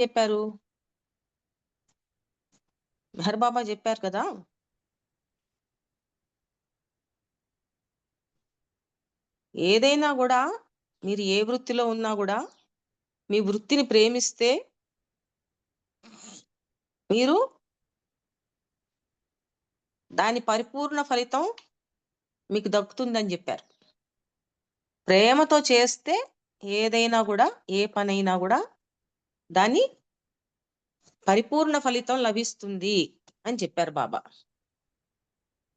చెప్పారు? మెహర్ బాబా చెప్పారు కదా? ఏదైనా కూడా మీరు ఏ వృత్తిలో ఉన్నా కూడా మీ వృత్తిని ప్రేమిస్తే మీరు దాని పరిపూర్ణ ఫలితం మీకు దక్కుతుందని చెప్పారు. ప్రేమతో చేస్తే ఏదైనా కూడా ఏ పనైనా కూడా దాని పరిపూర్ణ ఫలితం లభిస్తుంది అని చెప్పారు బాబా.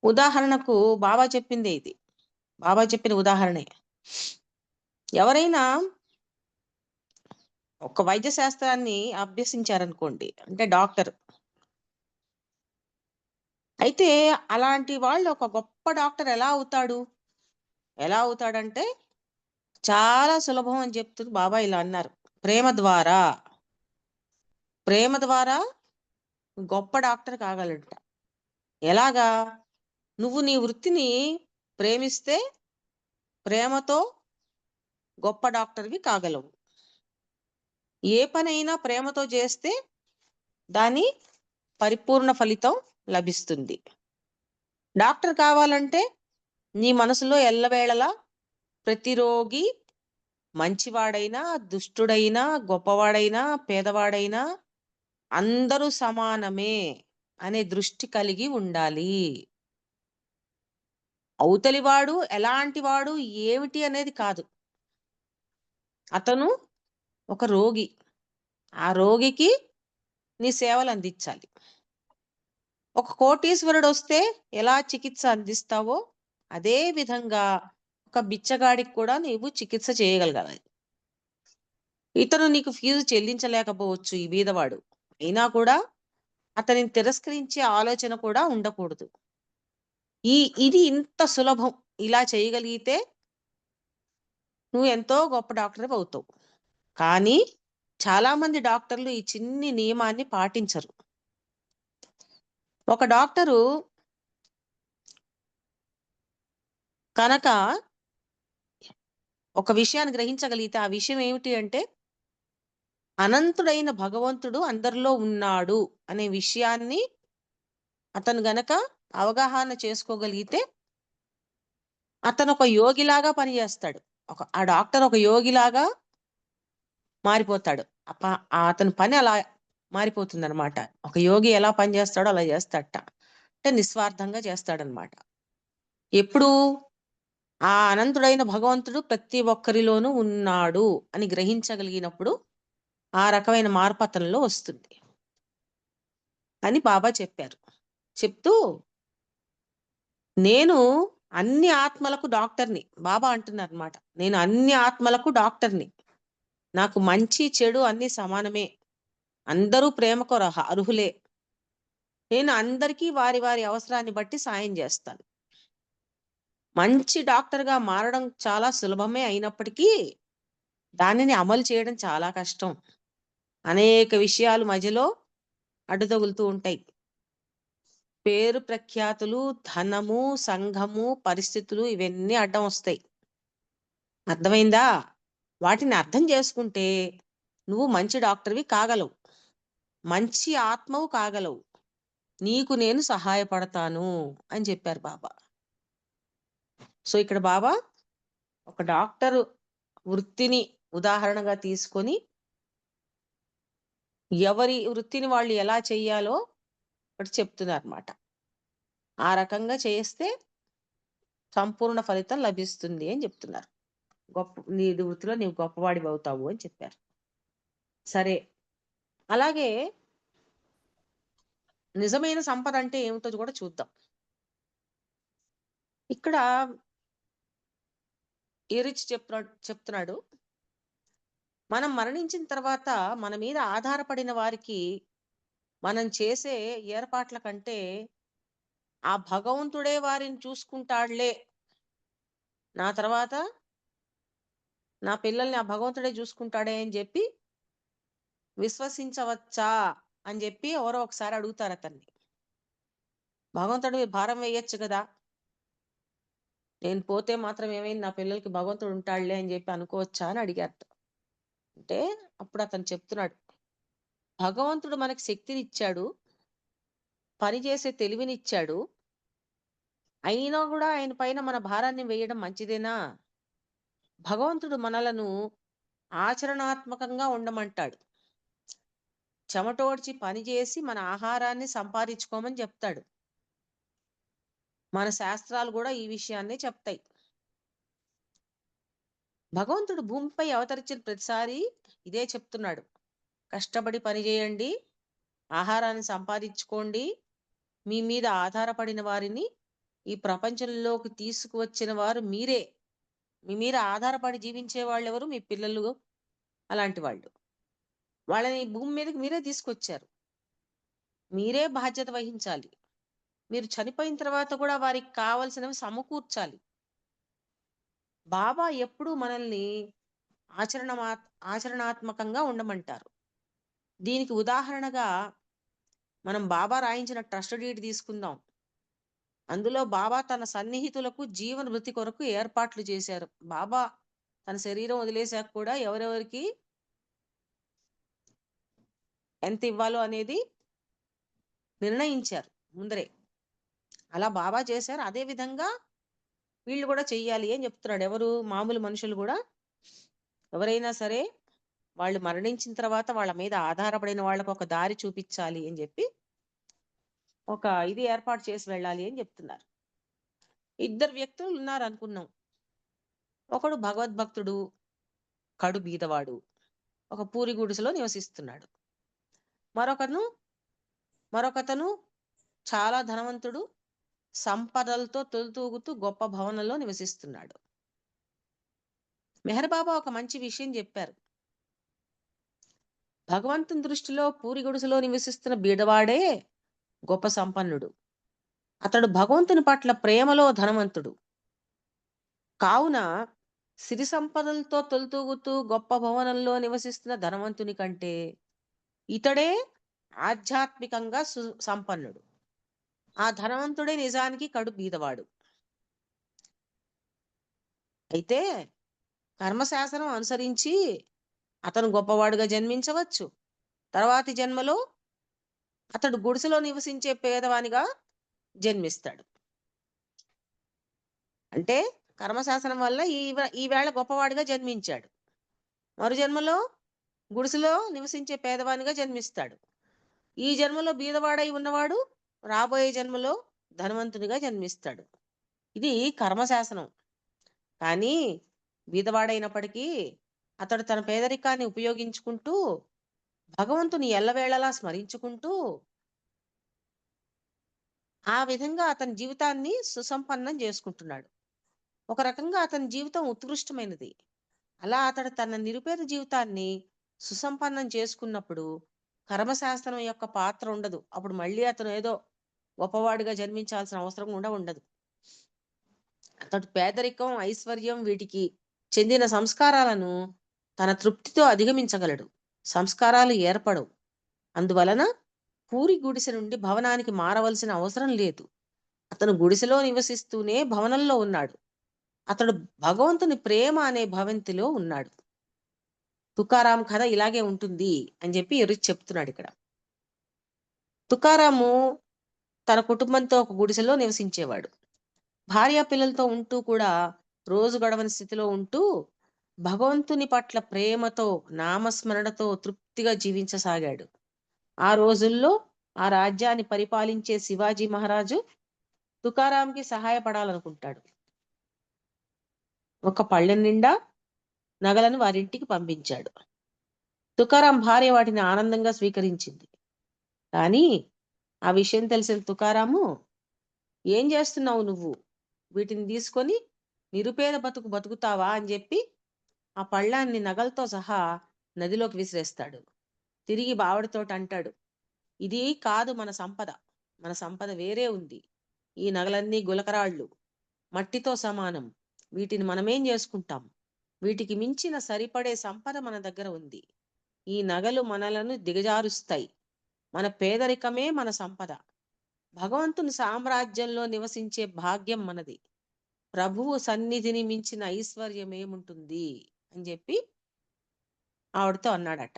ఉదాహరణకు బాబా చెప్పింది ఇది. బాబా చెప్పిన ఉదాహరణే. ఎవరైనా ఒక వైద్య శాస్త్రాన్ని అభ్యసించారనుకోండి అంటే డాక్టర్. అయితే అలాంటి వాళ్ళు ఒక గొప్ప డాక్టర్ ఎలా అవుతాడు? ఎలా అవుతాడంటే చాలా సులభం అని చెప్తూ బాబా ఇలా అన్నారు. ప్రేమ ద్వారా ప్రేమ ద్వారా గొప్ప డాక్టర్ కాగలట. ఎలాగా? నువ్వు నీ వృత్తిని ప్రేమిస్తే ప్రేమతో గొప్ప డాక్టర్వి కాగలవు. ఏ పనైనా ప్రేమతో చేస్తే దాని పరిపూర్ణ ఫలితం లభిస్తుంది. డాక్టర్ కావాలంటే నీ మనసులో ఎల్లవేళలా ప్రతి రోగి మంచివాడైనా దుష్టుడైనా గొప్పవాడైనా పేదవాడైనా అందరూ సమానమే అనే దృష్టి కలిగి ఉండాలి. అవతలివాడు ఎలాంటి వాడు ఏమిటి అనేది కాదు. అతను ఒక రోగి. ఆ రోగికి నీ సేవలు అందించాలి. ఒక కోటీశ్వరుడు వస్తే ఎలా చికిత్స అందిస్తావో అదే విధంగా ఒక బిచ్చగాడికి కూడా నీవు చికిత్స చేయగలగాలి. ఇతను నీకు ఫీజు చెల్లించలేకపోవచ్చు ఈ బీదవాడు. అయినా కూడా అతనిని తిరస్కరించే ఆలోచన కూడా ఉండకూడదు. ఈ ఇది ఇంత సులభం. ఇలా చేయగలిగితే నువ్వు ఎంతో గొప్ప డాక్టర్ అవుతావు. కానీ చాలా మంది డాక్టర్లు ఈ చిన్ని నియమాన్ని పాటించరు. ఒక డాక్టరు కనుక ఒక విషయాన్ని గ్రహించగలిగితే ఆ విషయం ఏమిటి అంటే అనంతుడైన భగవంతుడు అందరిలో ఉన్నాడు అనే విషయాన్ని అతను గనక అవగాహన చేసుకోగలిగితే అతను ఒక యోగిలాగా పనిచేస్తాడు. ఒక ఆ డాక్టర్ ఒక యోగిలాగా మారిపోతాడు. అప- అతని పని అలా మారిపోతుంది అనమాట ఒక యోగి ఎలా పని చేస్తాడో అలా చేస్తాడట. అంటే నిస్వార్థంగా చేస్తాడనమాట ఎప్పుడు ఆ అనంతుడైన భగవంతుడు ప్రతి ఒక్కరిలోనూ ఉన్నాడు అని గ్రహించగలిగినప్పుడు ఆ రకమైన మార్పు వస్తుంది. అని బాబా చెప్పారు. చెప్తూ నేను అన్ని ఆత్మలకు డాక్టర్ని బాబా అంటున్నారు అనమాట నేను అన్ని ఆత్మలకు డాక్టర్ని. నాకు మంచి చెడు అన్ని సమానమే. అందరూ ప్రేమకు రహ- అర్హులే. నేను అందరికీ వారి వారి అవసరాన్ని బట్టి సాయం చేస్తాను. మంచి డాక్టర్గా మారడం చాలా సులభమే అయినప్పటికీ దానిని అమలు చేయడం చాలా కష్టం. అనేక విషయాలు మధ్యలో అడ్డుతగులుతూ ఉంటాయి. పేరు ప్రఖ్యాతులు ధనము సంఘము పరిస్థితులు ఇవన్నీ అడ్డం వస్తాయి. అర్థమైందా? వాటిని అర్థం చేసుకుంటే నువ్వు మంచి డాక్టర్వి కాగలవు. మంచి ఆత్మవు కాగలవు. నీకు నేను సహాయపడతాను అని చెప్పారు బాబా. సో ఇక్కడ బాబా ఒక డాక్టర్ వృత్తిని ఉదాహరణగా తీసుకొని ఎవరి వృత్తిని వాళ్ళు ఎలా చెయ్యాలో ఒకటి చెప్తున్నారన్నమాట. ఆ రకంగా చేస్తే సంపూర్ణ ఫలితం లభిస్తుంది అని చెప్తున్నారు. గొప్ప నీ వృత్తిలో నీవు గొప్పవాడివి అవుతావు అని చెప్పారు. సరే. అలాగే నిజమైన సంపద అంటే ఏమిటో కూడా చూద్దాం. ఇక్కడ ఈరిచ్ చెప్తున్నాడు చెప్తున్నాడు. మనం మరణించిన తర్వాత మన మీద ఆధారపడిన వారికి మనం చేసే ఏర్పాట్ల కంటే ఆ భగవంతుడే వారిని చూసుకుంటాడులే. నా తర్వాత నా పిల్లల్ని ఆ భగవంతుడే చూసుకుంటాడే అని చెప్పి విశ్వసించవచ్చా అని చెప్పి ఎవరో ఒకసారి అడుగుతారు అతన్ని. భగవంతుడు భారం వేయొచ్చు కదా. నేను పోతే మాత్రం ఏమైంది? నా పిల్లలకి భగవంతుడు ఉంటాడులే అని చెప్పి అనుకోవచ్చా అని అడిగారు. అంటే అప్పుడు అతను చెప్తున్నాడు భగవంతుడు మనకి శక్తినిచ్చాడు పని చేసే తెలివినిచ్చాడు అయినా కూడా ఆయన పైన మన భారాన్ని వేయడం మంచిదేనా? భగవంతుడు మనలను ఆచరణాత్మకంగా ఉండమంటాడు. చెమటోడ్చి పని చేసి మన ఆహారాన్ని సంపాదించుకోమని చెప్తాడు. మన శాస్త్రాలు కూడా ఈ విషయాన్నే చెప్తాయి. భగవంతుడు భూమిపై అవతరించిన ప్రతిసారి ఇదే చెప్తున్నాడు. కష్టపడి పని చేయండి ఆహారాన్ని సంపాదించుకోండి మీ మీద ఆధారపడిన వారిని ఈ ప్రపంచంలోకి తీసుకువచ్చిన వారు మీరే. మీ మీద ఆధారపడి జీవించే వాళ్ళు ఎవరు మీ పిల్లలు అలాంటి వాళ్ళు. వాళ్ళని భూమి మీదకి మీరే తీసుకొచ్చారు. మీరే బాధ్యత వహించాలి. మీరు చనిపోయిన తర్వాత కూడా వారికి కావలసినవి సమకూర్చాలి. బాబా ఎప్పుడూ మనల్ని ఆచరణ ఆచరణాత్మకంగా ఉండమంటారు. దీనికి ఉదాహరణగా మనం బాబా రాయించిన ట్రస్ట్ డీడ్ తీసుకుందాం. అందులో బాబా తన సన్నిహితులకు జీవన వృత్తి కొరకు ఏర్పాట్లు చేశారు. బాబా తన శరీరం వదిలేశాక కూడా ఎవరెవరికి ఎంత ఇవ్వాలో అనేది నిర్ణయించారు ముందరే. అలా బాబా చేశారు. అదే విధంగా వీళ్ళు కూడా చెయ్యాలి అని చెప్తున్నాడు. ఎవరు? మామూలు మనుషులు కూడా. ఎవరైనా సరే వాళ్ళు మరణించిన తర్వాత వాళ్ళ మీద ఆధారపడిన వాళ్ళకు ఒక దారి చూపించాలి అని చెప్పి ఒక ఇది ఏర్పాటు చేసి వెళ్ళాలి అని చెప్తున్నారు. ఇద్దరు వ్యక్తులు ఉన్నారు అనుకున్నాం. ఒకడు భగవద్భక్తుడు కడు బీదవాడు. ఒక పూరి గుడిసెలో నివసిస్తున్నాడు. మరొకను మరొకతను చాలా ధనవంతుడు సంపదలతో తొలితూగుతూ గొప్ప భవనంలో నివసిస్తున్నాడు. మెహర్ బాబా ఒక మంచి విషయం చెప్పారు. భగవంతుని దృష్టిలో పూరి గుడిసెలో నివసిస్తున్న బీడవాడే గొప్ప సంపన్నుడు. అతడు భగవంతుని పట్ల ప్రేమలో ధనవంతుడు. కావున సిరి సంపదలతో తొలుతూగుతూ గొప్ప భవనంలో నివసిస్తున్న ధనవంతుని కంటే ఇతడే ఆధ్యాత్మికంగా సు సంపన్నుడు. ఆ ధనవంతుడే నిజానికి కడు బీదవాడు అయితే కర్మశాస్త్రం అనుసరించి అతను గొప్పవాడుగా జన్మించవచ్చు. తర్వాతి జన్మలో అతడు గుడిసెలో నివసించే పేదవానిగా జన్మిస్తాడు. అంటే కర్మశాస్త్రం వల్ల ఈ ఈవేళ గొప్పవాడిగా జన్మించాడు. మరు జన్మలో గుడిసెలో నివసించే పేదవానిగా జన్మిస్తాడు. ఈ జన్మలో బీదవాడై ఉన్నవాడు రాబోయే జన్మలో ధనవంతునిగా జన్మిస్తాడు. ఇది కర్మశాసనం. కానీ బీదవాడైనప్పటికీ అతడు తన పేదరికాన్ని ఉపయోగించుకుంటూ భగవంతుని ఎల్లవేళలా స్మరించుకుంటూ ఆ విధంగా అతని జీవితాన్ని సుసంపన్నం చేసుకుంటున్నాడు. ఒక రకంగా అతని జీవితం ఉత్కృష్టమైనది. అలా అతడు తన నిరుపేద జీవితాన్ని సుసంపన్నం చేసుకున్నప్పుడు కర్మశాస్త్రం యొక్క పాత్ర ఉండదు. అప్పుడు మళ్ళీ అతను ఏదో గొప్పవాడుగా జన్మించాల్సిన అవసరం కూడా ఉండదు. అతడు పేదరికం ఐశ్వర్యం వీటికి చెందిన సంస్కారాలను తన తృప్తితో అధిగమించగలడు. సంస్కారాలు ఏర్పడవు. అందువలన పూరి గుడిసె నుండి భవనానికి మారవలసిన అవసరం లేదు. అతను గుడిసెలో నివసిస్తూనే భవనంలో ఉన్నాడు. అతడు భగవంతుని ప్రేమ అనే భవంతిలో ఉన్నాడు. తుకారాం కథ ఇలాగే ఉంటుంది అని చెప్పి ఎరు చెప్తున్నాడు ఇక్కడ. తుకారాము తన కుటుంబంతో ఒక గుడిసెలో నివసించేవాడు. భార్య పిల్లలతో ఉంటూ కూడా రోజు గడవని స్థితిలో ఉంటూ భగవంతుని పట్ల ప్రేమతో నామస్మరణతో తృప్తిగా జీవించసాగాడు. ఆ రోజుల్లో ఆ రాజ్యాన్ని పరిపాలించే శివాజీ మహారాజు తుకారాంకి సహాయపడాలనుకుంటాడు. ఒక పళ్ళెం నిండా నగలను వారింటికి పంపించాడు. తుకారాం భార్య వాటిని ఆనందంగా స్వీకరించింది. కానీ ఆ విషయం తెలిసిన తుకారాము ఏం చేస్తున్నావు నువ్వు? వీటిని తీసుకొని నిరుపేద బతుకు బతుకుతావా? అని చెప్పి ఆ పళ్ళాన్ని నగలతో సహా నదిలోకి విసిరేస్తాడు. తిరిగి బావడితోటి అంటాడు ఇది కాదు మన సంపద. మన సంపద వేరే ఉంది. ఈ నగలన్నీ గులకరాళ్ళు. మట్టితో సమానం. వీటిని మనమేం చేసుకుంటాం? వీటికి మించిన సరిపడే సంపద మన దగ్గర ఉంది. ఈ నగలు మనలను దిగజారుస్తాయి. మన పేదరికమే మన సంపద. భగవంతుని సామ్రాజ్యంలో నివసించే భాగ్యం మనది. ప్రభువు సన్నిధిని మించిన ఐశ్వర్యం ఏముంటుంది? అని చెప్పి ఆవిడతో అన్నాడట.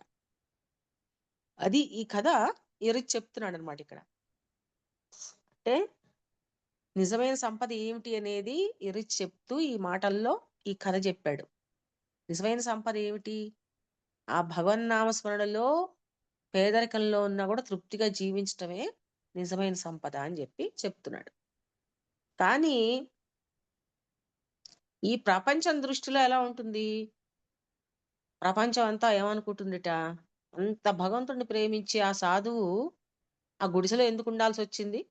అది ఈ కథ ఎరిచి చెప్తున్నాడు అనమాట ఇక్కడ. అంటే నిజమైన సంపద ఏమిటి అనేది ఎరిచి చెప్తూ ఈ మాటల్లో ఈ కథ చెప్పాడు. నిజమైన సంపద ఏమిటి? ఆ భగవన్నామస్మరణలో పేదరికంలో ఉన్నా కూడా తృప్తిగా జీవించటమే నిజమైన సంపద అని చెప్పి చెప్తున్నాడు. కానీ ఈ ప్రపంచం దృష్టిలో ఎలా ఉంటుంది? ప్రపంచం అంతా ఏమనుకుంటుందిట? అంత భగవంతుడిని ప్రేమించి ఆ సాధువు ఆ గుడిసెలో ఎందుకు ఉండాల్సి వచ్చింది?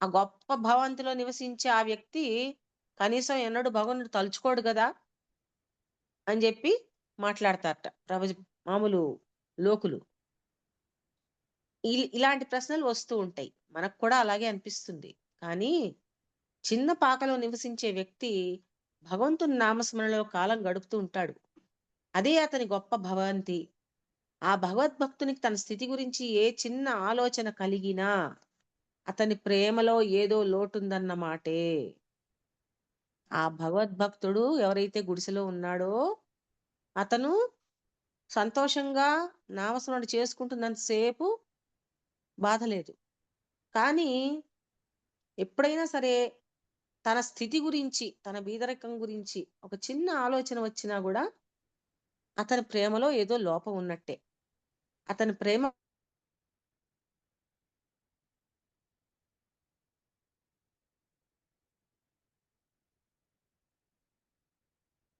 ఆ గొప్ప భవంతిలో నివసించే ఆ వ్యక్తి కనీసం ఎన్నడూ భగవంతుడు తలుచుకోడు కదా? అని చెప్పి మాట్లాడతారట. ప్రపంచ మామూలు లోకులు. ఇలాంటి ప్రశ్నలు వస్తూ ఉంటాయి. మనకు కూడా అలాగే అనిపిస్తుంది. కానీ చిన్న పాకలో నివసించే వ్యక్తి భగవంతుని నామస్మరణలో కాలం గడుపుతూ ఉంటాడు. అదే అతని గొప్ప భవంతి. ఆ భగవద్భక్తునికి తన స్థితి గురించి ఏ చిన్న ఆలోచన కలిగినా అతని ప్రేమలో ఏదో లోటుందన్న మాటే. ఆ భగవద్భక్తుడు ఎవరైతే గుడిసెలో ఉన్నాడో అతను సంతోషంగా నామస్మరణ చేసుకుంటున్నంతసేపు బాధ లేదు. కానీ ఎప్పుడైనా సరే తన స్థితి గురించి తన బీదరికం గురించి ఒక చిన్న ఆలోచన వచ్చినా కూడా అతని ప్రేమలో ఏదో లోపం ఉన్నట్టే. అతని ప్రేమ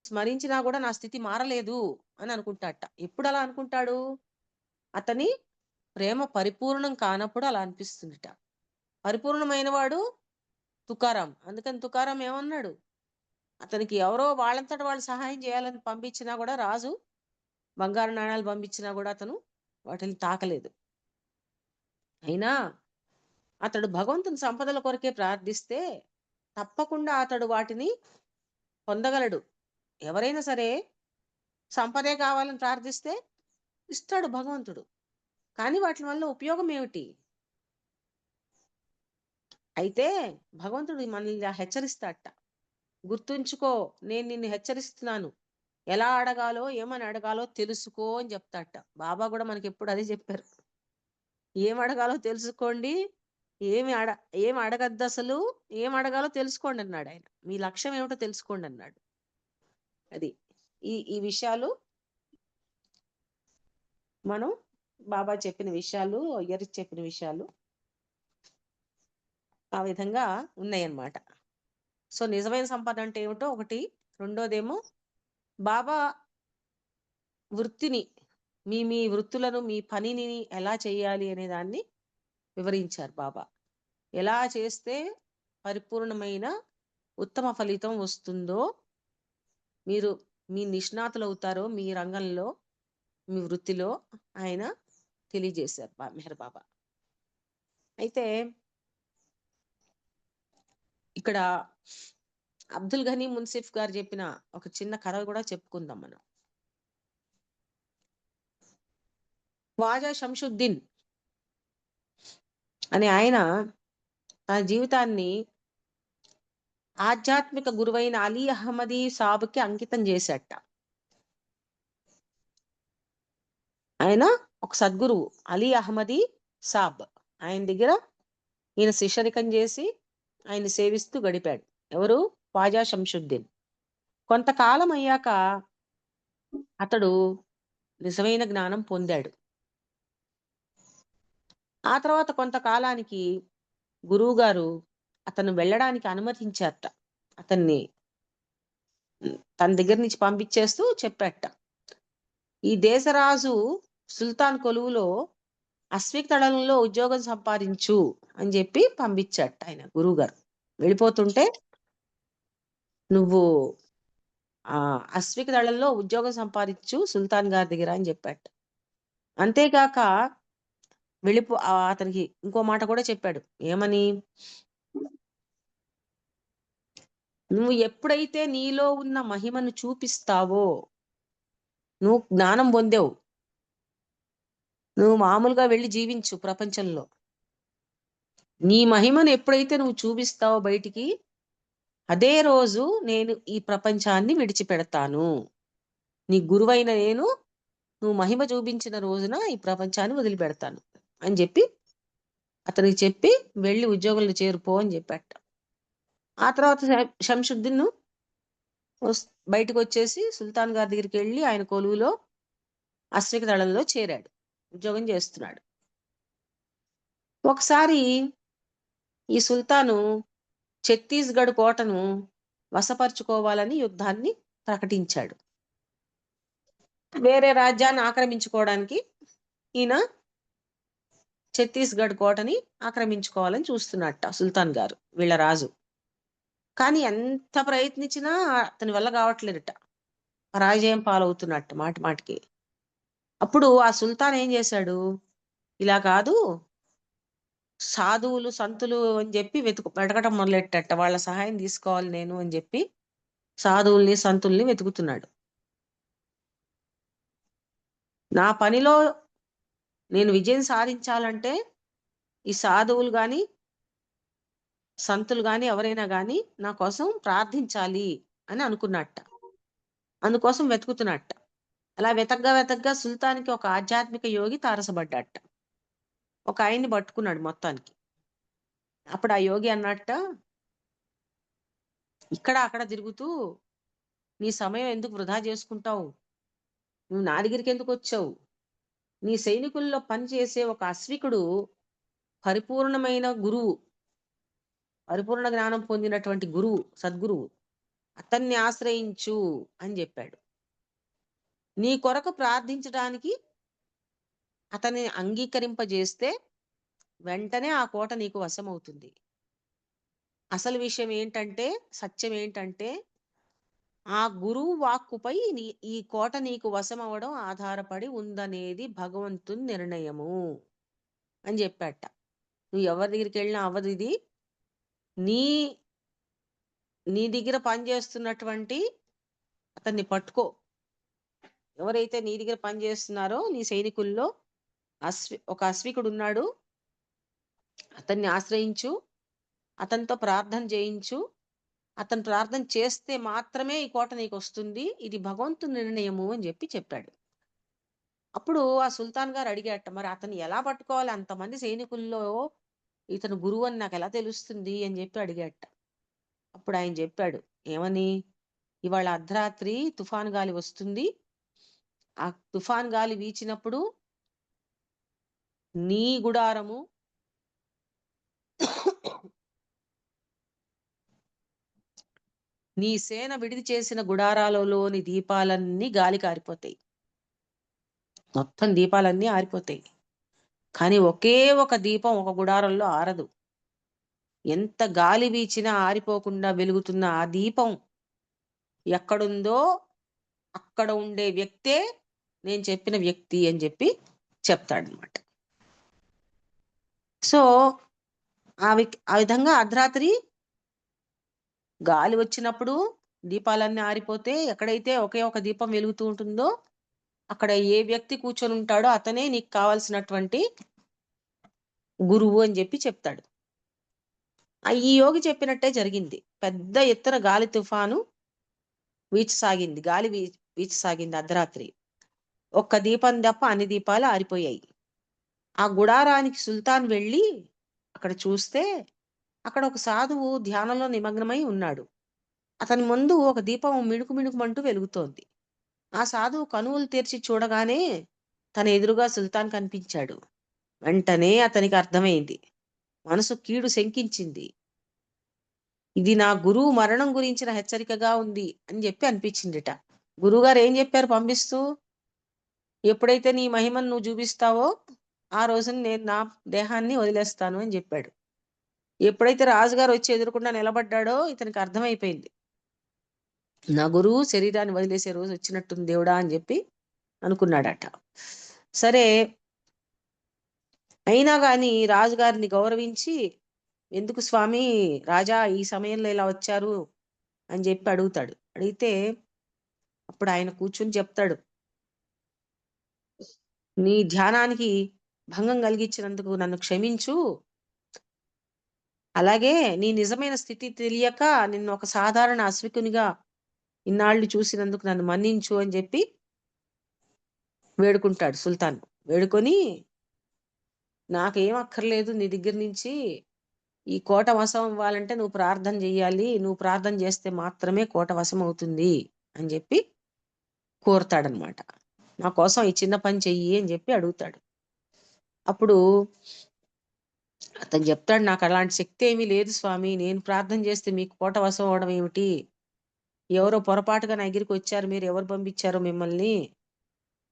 స్మరించినా కూడా నా స్థితి మారలేదు అని అనుకుంటాట ఎప్పుడు అలా అనుకుంటాడు? అతని ప్రేమ పరిపూర్ణం కానప్పుడు అలా అనిపిస్తుందిట. పరిపూర్ణమైన వాడు తుకారాం. అందుకని తుకారాం ఏమన్నాడు? అతనికి ఎవరో వాళ్ళంతట వాళ్ళు సహాయం చేయాలని పంపించినా కూడా రాజు బంగారు నాణాలు పంపించినా కూడా అతను వాటిని తాకలేదు. అయినా అతడు భగవంతుని సంపదల కొరకే ప్రార్థిస్తే తప్పకుండా అతడు వాటిని పొందగలడు. ఎవరైనా సరే సంపదే కావాలని ప్రార్థిస్తే ఇస్తాడు భగవంతుడు. కానీ వాటి వల్ల ఉపయోగం ఏమిటి? అయితే భగవంతుడు మనల్ని హెచ్చరిస్తాట గుర్తుంచుకో నేను నిన్ను హెచ్చరిస్తున్నాను. ఎలా అడగాలో ఏమని అడగాలో తెలుసుకో అని చెప్తాట బాబా కూడా మనకి ఎప్పుడు అదే చెప్పారు. ఏం అడగాలో తెలుసుకోండి ఏమి అడ ఏం అడగద్దు అసలు ఏం అడగాలో తెలుసుకోండి అన్నాడు ఆయన. మీ లక్ష్యం ఏమిటో తెలుసుకోండి అన్నాడు. అది. ఈ ఈ విషయాలు మనం బాబా చెప్పిన విషయాలు ఎరి చెప్పిన విషయాలు ఆ విధంగా ఉన్నాయన్నమాట. సో నిజమైన సంపద అంటే ఏమిటో ఒకటి రెండోదేమో బాబా వృత్తిని మీ మీ వృత్తులను మీ పనిని ఎలా చేయాలి అనే దాన్ని వివరించారు బాబా. ఎలా చేస్తే పరిపూర్ణమైన ఉత్తమ ఫలితం వస్తుందో మీరు మీ నిష్ణాతులు అవుతారో మీ రంగంలో మీ వృత్తిలో ఆయన తెలియజేశారు బా మెహర్ బాబా. అయితే ఇక్కడ అబ్దుల్ ఘనీ మున్సిఫ్ గారు చెప్పిన ఒక చిన్న కథ కూడా చెప్పుకుందాం మనం. వాజా షంషుద్దీన్ అనే ఆయన తన జీవితాన్ని ఆధ్యాత్మిక గురువైన అలీ అహ్మదీ సాబుకి అంకితం చేశాట. ఆయన ఒక సద్గురువు అలీ అహ్మదీ సాబ్. ఆయన దగ్గర ఈయన శిష్యరికం చేసి ఆయన సేవిస్తూ గడిపాడు. ఎవరు? వాజా శంషుద్దీన్. కొంతకాలం అయ్యాక అతడు నిజమైన జ్ఞానం పొందాడు. ఆ తర్వాత కొంతకాలానికి గురువు గారు అతను వెళ్ళడానికి అనుమతించారట. అతన్ని తన దగ్గర నుంచి పంపించేస్తూ చెప్పాట ఈ దేశరాజు సుల్తాన్ కొలువులో అశ్విక్ తడలంలో ఉద్యోగం సంపాదించు అని చెప్పి పంపించట ఆయన గురువు గారు వెళ్ళిపోతుంటే నువ్వు ఆ అశ్విక దళంలో ఉద్యోగం సంపాదించు సుల్తాన్ గారి దగ్గర అని చెప్పాట. అంతేగాక వెళ్ళిపో అతనికి ఇంకో మాట కూడా చెప్పాడు. ఏమని? నువ్వు ఎప్పుడైతే నీలో ఉన్న మహిమను చూపిస్తావో నువ్వు జ్ఞానం పొందావు నువ్వు మామూలుగా వెళ్ళి జీవించు ప్రపంచంలో. నీ మహిమను ఎప్పుడైతే నువ్వు చూపిస్తావో బయటికి అదే రోజు నేను ఈ ప్రపంచాన్ని విడిచిపెడతాను. నీ గురువైన నేను నువ్వు మహిమ చూపించిన రోజున ఈ ప్రపంచాన్ని వదిలిపెడతాను అని చెప్పి అతనికి చెప్పి వెళ్ళి ఉద్యోగులను చేరుపో అని చెప్పాట. ఆ తర్వాత శం- బయటకు వచ్చేసి సుల్తాన్ గారి దగ్గరికి వెళ్ళి ఆయన కొలువులో అశ్విక దళంలో చేరాడు. ఉద్యోగం చేస్తున్నాడు. ఒకసారి ఈ సుల్తాను ఛత్తీస్గఢ్ కోటను వశపరుచుకోవాలని యుద్ధాన్ని ప్రకటించాడు. వేరే రాజ్యాన్ని ఆక్రమించుకోవడానికి ఈయన ఛత్తీస్గఢ్ కోటని ఆక్రమించుకోవాలని చూస్తున్నట్ట సుల్తాన్ గారు వీళ్ళ రాజు. కానీ ఎంత ప్రయత్నించినా అతని వల్ల కావట్లేదట. పరాజయం పాలవుతున్నట్టు మాటి మాటికి. అప్పుడు ఆ సుల్తాన్ ఏం చేశాడు? ఇలా కాదు సాధువులు సంతులు అని చెప్పి వెతుకు వెతకటం మొదలెట్టట. వాళ్ళ సహాయం తీసుకోవాలి నేను అని చెప్పి సాధువుల్ని సంతుల్ని వెతుకుతున్నాడు. నా పనిలో నేను విజయం సాధించాలంటే ఈ సాధువులు గాని సంతులు గాని ఎవరైనా గాని నా కోసం ప్రార్థించాలి అని అనుకున్నట్ట. అందుకోసం వెతుకుతున్నట్ట. అలా వెతగ్గా వెతగ్గా సుల్తాన్కి ఒక ఆధ్యాత్మిక యోగి తారసపడ్డట. ఒక ఆయన్ని పట్టుకున్నాడు మొత్తానికి. అప్పుడు ఆ యోగి అన్నట్ట ఇక్కడ అక్కడ తిరుగుతూ నీ సమయం ఎందుకు వృధా చేసుకుంటావు? నువ్వు నా దగ్గరికి ఎందుకు వచ్చావు? నీ సైనికుల్లో పనిచేసే ఒక అశ్వికుడు పరిపూర్ణమైన గురువు పరిపూర్ణ జ్ఞానం పొందినటువంటి గురువు సద్గురువు. అతన్ని ఆశ్రయించు అని చెప్పాడు. నీ కొరకు ప్రార్థించడానికి అతన్ని అంగీకరింపజేస్తే వెంటనే ఆ కోట నీకు వశమవుతుంది. అసలు విషయం ఏంటంటే సత్యం ఏంటంటే ఆ గురువు వాక్కుపై నీ ఈ కోట నీకు వశమవడం ఆధారపడి ఉందనేది భగవంతుని నిర్ణయము అని చెప్పాట. నువ్వు ఎవరి దగ్గరికి వెళ్ళినా అవ్వదు ఇది. నీ నీ దగ్గర పనిచేస్తున్నటువంటి అతన్ని పట్టుకో. ఎవరైతే నీ దగ్గర పనిచేస్తున్నారో నీ సైనికుల్లో అశ్వి ఒక అశ్వికుడు ఉన్నాడు. అతన్ని ఆశ్రయించు. అతనితో ప్రార్థన చేయించు. అతను ప్రార్థన చేస్తే మాత్రమే ఈ కోట నీకు వస్తుంది. ఇది భగవంతుని నిర్ణయము అని చెప్పి చెప్పాడు. అప్పుడు ఆ సుల్తాన్ గారు అడిగాట మరి అతను ఎలా పట్టుకోవాలి? అంతమంది సైనికుల్లో ఇతను గురువు అని నాకు ఎలా తెలుస్తుంది? అని చెప్పి అడిగాట అప్పుడు ఆయన చెప్పాడు ఏమని? ఇవాళ అర్ధరాత్రి తుఫాన్ గాలి వస్తుంది. ఆ తుఫాన్ గాలి వీచినప్పుడు నీ గుడారము నీ సేన విడిది చేసిన గుడారాలలోని దీపాలన్నీ గాలి కారిపోతాయి. మొత్తం దీపాలన్నీ ఆరిపోతాయి. కానీ ఒకే ఒక దీపం ఒక గుడారంలో ఆరదు. ఎంత గాలి వీచినా ఆరిపోకుండా వెలుగుతున్న ఆ దీపం ఎక్కడుందో అక్కడ ఉండే వ్యక్తే నేను చెప్పిన వ్యక్తి అని చెప్పి చెప్తాడనమాట సో ఆ ఆ విధంగా అర్ధరాత్రి గాలి వచ్చినప్పుడు దీపాలన్నీ ఆరిపోతే ఎక్కడైతే ఒకే ఒక దీపం వెలుగుతూ ఉంటుందో అక్కడ ఏ వ్యక్తి కూర్చొని ఉంటాడో అతనే నీకు కావాల్సినటువంటి గురువు అని చెప్పి చెప్తాడు. ఆ ఈ యోగి చెప్పినట్టే జరిగింది. పెద్ద ఎత్తున గాలి తుఫాను వీచసాగింది. గాలి వీచసాగింది అర్ధరాత్రి. ఒక్క దీపం తప్ప అన్ని దీపాలు ఆరిపోయాయి. ఆ గుడారానికి సుల్తాన్ వెళ్ళి అక్కడ చూస్తే అక్కడ ఒక సాధువు ధ్యానంలో నిమగ్నమై ఉన్నాడు. అతని ముందు ఒక దీపం మిణుకు మిణుకుమంటూ వెలుగుతోంది. ఆ సాధువు కనువులు తెరిచి చూడగానే తన ఎదురుగా సుల్తాన్ కనిపించాడు. వెంటనే అతనికి అర్థమైంది. మనసు కీడు శంకించింది. ఇది నా గురువు మరణం గురించిన హెచ్చరికగా ఉంది అని చెప్పి అనిపించిందిట. గురువుగారు ఏం చెప్పారు? పంపిస్తూ ఎప్పుడైతే నీ మహిమను నువ్వు చూపిస్తావో ఆ రోజున నేను నా దేహాన్ని వదిలేస్తాను అని చెప్పాడు. ఎప్పుడైతే రాజుగారు వచ్చి ఎదురుకుండా నిలబడ్డాడో ఇతనికి అర్థమైపోయింది. నా గురువు శరీరాన్ని వదిలేసే రోజు వచ్చినట్టుంది దేవుడా అని చెప్పి అనుకున్నాడట. సరే అయినా కానీ రాజుగారిని గౌరవించి ఎందుకు స్వామి రాజా ఈ సమయంలో ఇలా వచ్చారు? అని చెప్పి అడుగుతాడు. అడిగితే అప్పుడు ఆయన కూర్చుని చెప్తాడు. నీ ధ్యానానికి భంగం కలిగించినందుకు నన్ను క్షమించు. అలాగే నీ నిజమైన స్థితి తెలియక నిన్ను ఒక సాధారణ అశ్వికునిగా ఇన్నాళ్ళు చూసినందుకు నన్ను మన్నించు అని చెప్పి వేడుకుంటాడు సుల్తాన్. వేడుకొని నాకేం అక్కర్లేదు నీ దగ్గర నుంచి ఈ కోట వశం అవ్వాలంటే నువ్వు ప్రార్థన చెయ్యాలి. నువ్వు ప్రార్థన చేస్తే మాత్రమే కోట వశం అవుతుంది అని చెప్పి కోరుతాడనమాట నా కోసం ఈ చిన్న పని చెయ్యి అని చెప్పి అడుగుతాడు. అప్పుడు అతను చెప్తాడు నాకు అలాంటి శక్తి ఏమీ లేదు స్వామి. నేను ప్రార్థన చేస్తే మీకు కోట వసం అవడం ఏమిటి? ఎవరో పొరపాటుగా నా దగ్గరికి వచ్చారు మీరు ఎవరు పంపించారో మిమ్మల్ని?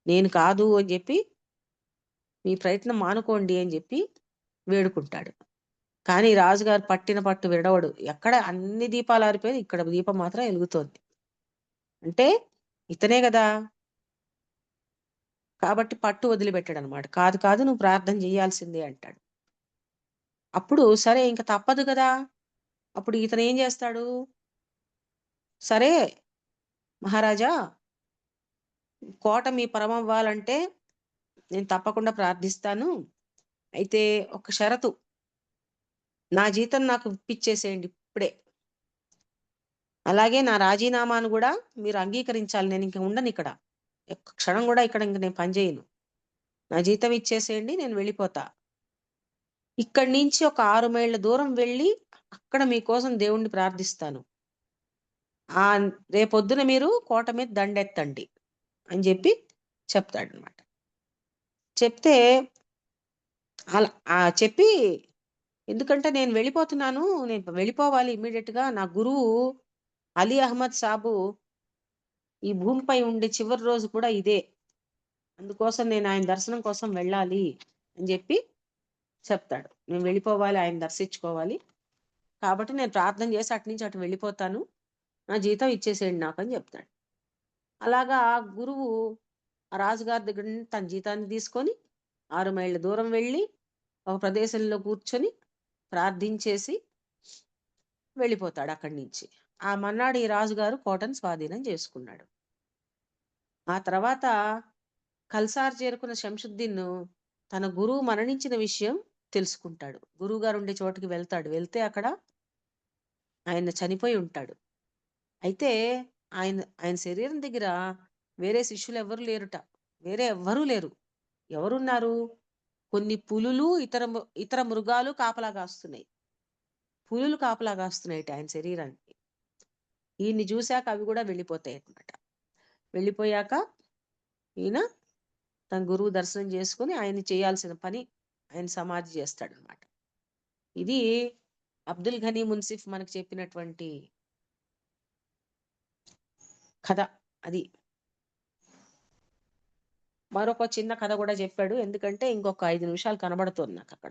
నేను కాదు అని చెప్పి మీ ప్రయత్నం మానుకోండి అని చెప్పి వేడుకుంటాడు. కానీ రాజుగారు పట్టిన పట్టు విడవడు. ఎక్కడ అన్ని దీపాలు ఆరిపోయి ఇక్కడ దీపం మాత్రం వెలుగుతోంది. అంటే ఇతనే కదా. కాబట్టి పట్టు వదిలిపెట్టాడు అనమాట కాదు కాదు నువ్వు ప్రార్థన చేయాల్సిందే అంటాడు. అప్పుడు సరే ఇంకా తప్పదు కదా. అప్పుడు ఇతను ఏం చేస్తాడు? సరే మహారాజా కోట మీ పరం అవ్వాలంటే నేను తప్పకుండా ప్రార్థిస్తాను. అయితే ఒక షరతు. నా జీతం నాకు ఇప్పించేసేయండి ఇప్పుడే. అలాగే నా రాజీనామాను కూడా మీరు అంగీకరించాలి. నేను ఇంక ఉండను ఇక్కడ. ఒక్క క్షణం కూడా ఇక్కడ ఇంక నేను పనిచేయను నా జీతం ఇచ్చేసేయండి నేను వెళ్ళిపోతా. ఇక్కడి నుంచి ఒక ఆరు మైళ్ళ దూరం వెళ్ళి అక్కడ మీకోసం దేవుణ్ణి ప్రార్థిస్తాను. ఆ రేపొద్దున మీరు కోట మీద దండెత్తండి అని చెప్పి చెప్తాడనమాట చెప్తే అలా చెప్పి ఎందుకంటే నేను వెళ్ళిపోతున్నాను నేను వెళ్ళిపోవాలి ఇమ్మీడియట్గా. నా గురువు అలీ అహ్మద్ సాబు ఈ భూమిపై ఉండే చివరి రోజు కూడా ఇదే. అందుకోసం నేను ఆయన దర్శనం కోసం వెళ్ళాలి అని చెప్పి చెప్తాడు. నేను వెళ్ళిపోవాలి ఆయన దర్శించుకోవాలి. కాబట్టి నేను ప్రార్థన చేసి అటు నుంచి అటు వెళ్ళిపోతాను. నా జీతం ఇచ్చేసేయండి నాకు అని చెప్తాడు. అలాగా ఆ గురువు ఆ రాజుగారి దగ్గర నుండి తన జీతాన్ని తీసుకొని ఆరు మైళ్ళ దూరం వెళ్ళి ఒక ప్రదేశంలో కూర్చొని ప్రార్థించేసి వెళ్ళిపోతాడు అక్కడి నుంచి. ఆ మన్నాడు ఈ రాజుగారు కోటను స్వాధీనం చేసుకున్నాడు. ఆ తర్వాత కల్సార్ చేరుకున్న శంషుద్దీన్ తన గురువు మరణించిన విషయం తెలుసుకుంటాడు. గురువు గారు ఉండే చోటుకి వెళ్తాడు. వెళ్తే అక్కడ ఆయన చనిపోయి ఉంటాడు. అయితే ఆయన ఆయన శరీరం దగ్గర వేరే శిష్యులు ఎవరు లేరుట. వేరే ఎవ్వరూ లేరు. ఎవరున్నారు? కొన్ని పులులు ఇతర ఇతర మృగాలు కాపలా కాస్తున్నాయి పులులు కాపలా కాస్తున్నాయి ఆయన శరీరానికి. ఈయన్ని చూశాక అవి కూడా వెళ్ళిపోతాయి అన్నమాట వెళ్ళిపోయాక ఈయన తన గురువు దర్శనం చేసుకుని ఆయన చేయాల్సిన పని ఆయన సమాధి చేస్తాడనమాట ఇది అబ్దుల్ ఘనీ మున్సిఫ్ మనకు చెప్పినటువంటి కథ. అది మరొక చిన్న కథ కూడా చెప్పాడు. ఎందుకంటే ఇంకొక ఐదు నిమిషాలు కనబడుతుంది నాకు అక్కడ.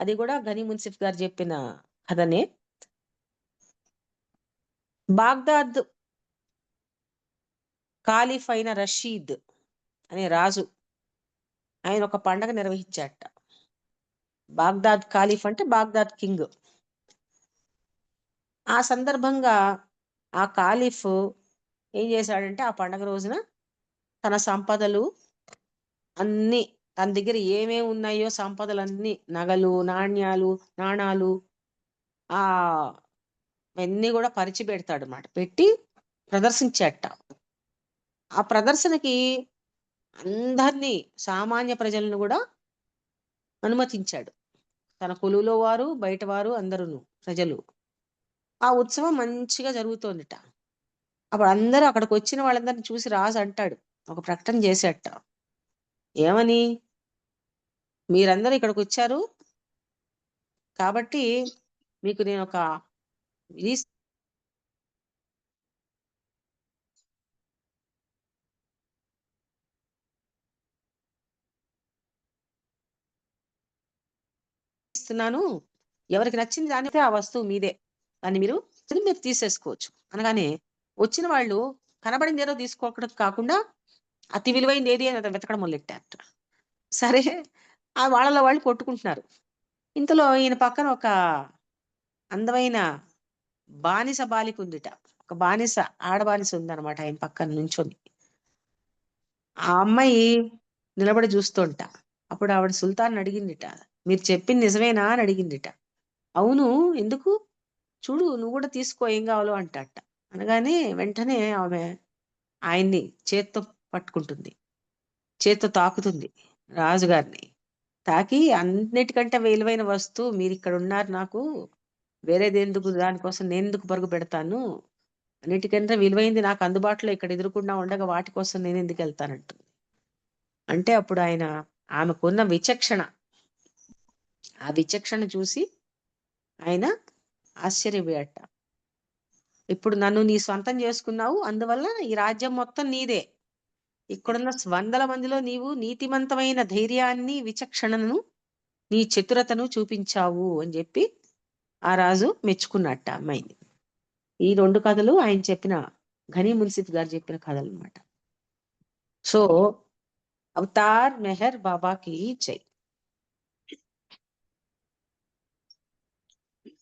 అది కూడా ఘనీ మున్సిఫ్ గారు చెప్పిన కథనే. బాగ్దాద్ ఖాలిఫ్ అయిన రషీద్ అనే రాజు ఆయన ఒక పండగ నిర్వహించాట. బాగ్దాద్ ఖాలిఫ్ అంటే బాగ్దాద్ కింగ్. ఆ సందర్భంగా ఆ ఖాలిఫ్ ఏం చేశాడంటే ఆ పండగ రోజున తన సంపదలు అన్ని తన దగ్గర ఏమేమి ఉన్నాయో సంపదలన్నీ నగలు నాణ్యాలు నాణాలు ఆ అవన్నీ కూడా పరిచి పెడతాడు అనమాట పెట్టి ప్రదర్శించేట. ఆ ప్రదర్శనకి అందరినీ సామాన్య ప్రజలను కూడా అనుమతించాడు. తన కొలువులో వారు బయట వారు అందరూ ప్రజలు. ఆ ఉత్సవం మంచిగా జరుగుతోందిట. అప్పుడు అందరూ అక్కడికి వచ్చిన వాళ్ళందరిని చూసి రాజు అంటాడు ఒక ప్రకటన చేసేట. ఏమని? మీరందరూ ఇక్కడికి వచ్చారు? కాబట్టి మీకు నేను ఒక ఇస్తున్నాను ఎవరికి నచ్చింది దానితే ఆ వస్తువు మీదే అని మీరు మీరు తీసేసుకోవచ్చు. అనగానే వచ్చిన వాళ్ళు కనబడింది ఏదో తీసుకోవడం కాకుండా అతి విలువైంది ఏది అని వెతకడం మొదలెట్టారట. సరే ఆ వాళ్ళలో వాళ్ళు కొట్టుకుంటున్నారు. ఇంతలో ఈయన పక్కన ఒక అందమైన బానిస బాలిక ఉందిట. ఒక బానిస ఆడబానిస ఉందన్నమాట ఆయన పక్కన నుంచొని. ఆ అమ్మాయి నిలబడి చూస్తుంట. అప్పుడు ఆవిడ సుల్తాన్ అడిగిందిట మీరు చెప్పింది నిజమేనా అని అడిగిందిట. అవును ఎందుకు? చూడు నువ్వు కూడా తీసుకో ఏం కావాలో అంటట. అనగానే వెంటనే ఆమె ఆయన్ని చేత్తో పట్టుకుంటుంది. చేత్తో తాకుతుంది రాజుగారిని. తాకి అన్నిటికంటే విలువైన వస్తువు మీరు ఇక్కడ ఉన్నారు నాకు. వేరేది ఎందుకు? దానికోసం నేను ఎందుకు పరుగు పెడతాను? అన్నిటికంటే విలువైంది నాకు అందుబాటులో ఇక్కడ ఎదురుకుండా ఉండగా వాటి కోసం నేను ఎందుకు వెళ్తానంటుంది. అంటే అప్పుడు ఆయన ఆమెకున్న విచక్షణ ఆ విచక్షణ చూసి ఆయన ఆశ్చర్యపోయట. ఇప్పుడు నన్ను నీ సొంతం చేసుకున్నావు అందువల్ల ఈ రాజ్యం మొత్తం నీదే. ఇక్కడున్న వందల మందిలో నీవు నీతిమంతమైన ధైర్యాన్ని విచక్షణను నీ చతురతను చూపించావు అని చెప్పి ఆ రాజు మెచ్చుకున్నట్ట అమ్మాయిని. ఈ రెండు కథలు ఆయన చెప్పిన ఘనీ మున్సిఫ్ గారు చెప్పిన కథలు అన్నమాట. సో అవతార్ మెహర్ బాబాకి జై.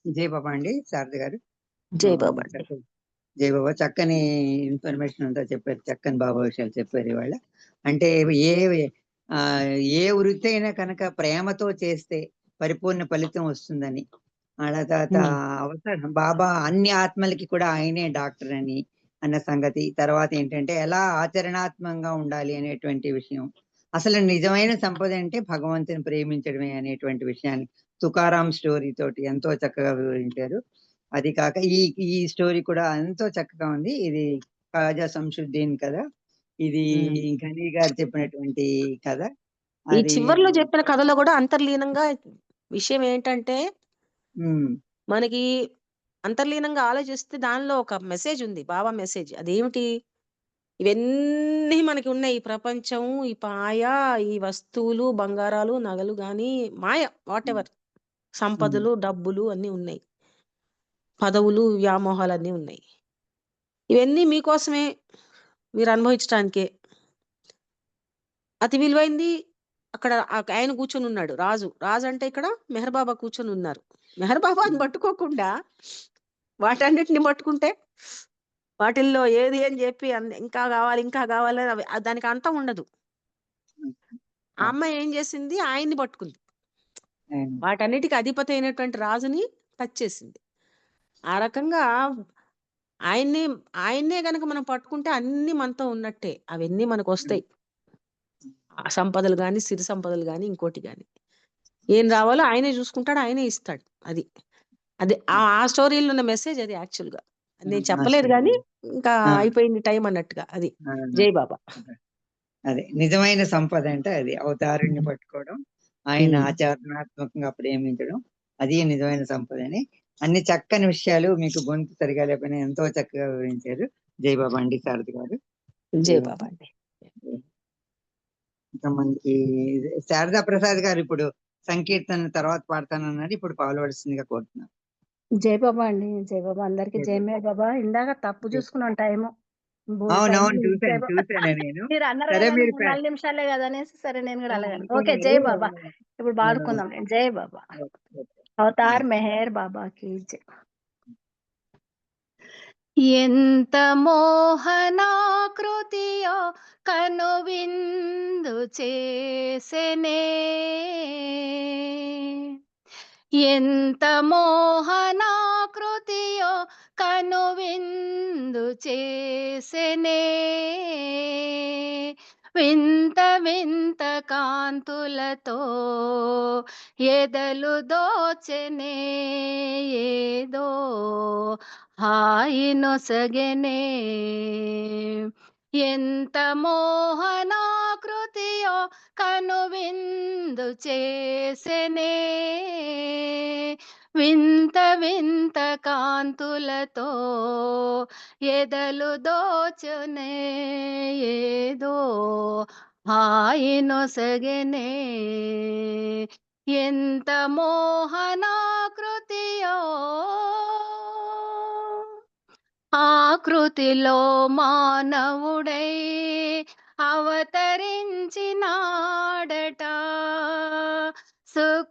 జై బాబా అండి శారద గారు. జై బాబా జై చక్కని ఇన్ఫర్మేషన్ అంతా చెప్పారు చక్కని బాబా విషయాలు చెప్పారు ఇవాళ. అంటే ఏ ఏ వృత్తి అయినా కనుక ప్రేమతో చేస్తే పరిపూర్ణ ఫలితం వస్తుందని. అలా తర్వాత. అవసరం బాబా అన్ని ఆత్మలకి కూడా ఆయనే డాక్టర్ అని అన్న సంగతి. తర్వాత ఏంటంటే ఎలా ఆచరణాత్మకంగా ఉండాలి అనేటువంటి విషయం. అసలు నిజమైన సంపద అంటే భగవంతుని ప్రేమించడమే అనేటువంటి విషయాన్ని తుకారాం స్టోరీ తోటి ఎంతో చక్కగా వివరించారు. అది కాక ఈ ఈ స్టోరీ కూడా ఎంతో చక్కగా ఉంది. ఇది కాజా సంశుద్దీన్ కదా ఇది. ఘనీ గారు చెప్పినటువంటి కథ. ఈ చివర్లో చెప్పిన కథలో కూడా అంతర్లీనంగా విషయం ఏంటంటే మనకి అంతర్లీనంగా ఆలోచిస్తే దానిలో ఒక మెసేజ్ ఉంది బాబా మెసేజ్. అదేమిటి? ఇవన్నీ మనకి ఉన్నాయి. ఈ ప్రపంచం ఈ పాయ ఈ వస్తువులు బంగారాలు నగలు గాని మాయ వాట్ ఎవర్ సంపదలు డబ్బులు అన్నీ ఉన్నాయి. పదవులు వ్యామోహాలు అన్నీ ఉన్నాయి. ఇవన్నీ మీకోసమే మీరు అనుభవించడానికే అతి విలువైంది అక్కడ ఆయన కూర్చొని ఉన్నాడు రాజు. రాజు అంటే ఇక్కడ మెహర్ బాబా కూర్చొని ఉన్నారు. మెహర్ బాబాని పట్టుకోకుండా వాటన్నిటిని పట్టుకుంటే వాటిల్లో ఏది అని చెప్పి ఇంకా కావాలి ఇంకా కావాలి దానికి అంతం ఉండదు. ఆ అమ్మాయి ఏం చేసింది? ఆయన్ని పట్టుకుంది. వాటన్నిటికి అధిపతి అయినటువంటి రాజుని టచ్ చేసింది. ఆ రకంగా ఆయన్నే ఆయన్నే గనక మనం పట్టుకుంటే అన్ని మనతో ఉన్నట్టే. అవన్నీ మనకు వస్తాయి. ఆ సంపదలు గాని సిరి సంపదలు గాని ఇంకోటి గాని. ఏం రావాలో ఆయనే చూసుకుంటాడు ఆయనే ఇస్తాడు. అది. అది ఆ స్టోరీలో ఉన్న మెసేజ్ అది యాక్చువల్గా నేను చెప్పలేదు కానీ ఇంకా. అయిపోయింది టైం అన్నట్టుగా అది. జై బాబా. అదే. నిజమైన సంపద అంటే అది. అవతారుణ్ణి పట్టుకోవడం. ఆయన. ఆచరణాత్మకంగా ప్రేమించడం అది నిజమైన సంపద అని అన్ని చక్కని విషయాలు మీకు గొంతు సరిగా లేకపోయినా ఎంతో చక్కగా వివరించారు. జై బాబా అండి శారద గారు. జై బాబా అండి ఇంకా మనకి శారదా ప్రసాద్ గారు ఇప్పుడు సంకీర్తన తర్వాత పాడతానన్నారు. ఇప్పుడు పాల్పడుతుందిగా కోరుతున్నాను. జై బాబా అండి జై బాబా. అందరికి జై జై మే బాబా ఇందాక తప్పు. చూసుకున్నాం టైం అవునవును నేను. సరే మీరు నిమిషాలే కదా అనేసి సరే నేను కూడా అలాగను ఓకే జై బాబా. ఇప్పుడు పాడుకుందాం జై బాబా. అవతార్ మెహర్ బాబాకి జై. ఎంత మోహనాకృతియో కనువిందు చేసెనే. ఎంత మోహనాకృతియో కనువిందు చేసెనే. వింత వింత కాంతులతో ఎదలు దోచెనే. ఏదో హాయినొసగెనే ఎంత మోహనాకృతియో కనువిందు చేసెనే. వింత వింత కాంతులతో ఎదలు దోచునే ఏదో హాయినొసగనే ఎంత మోహనాకృతియో! ఆకృతిలో మానవుడై అవతరించినాడట. సు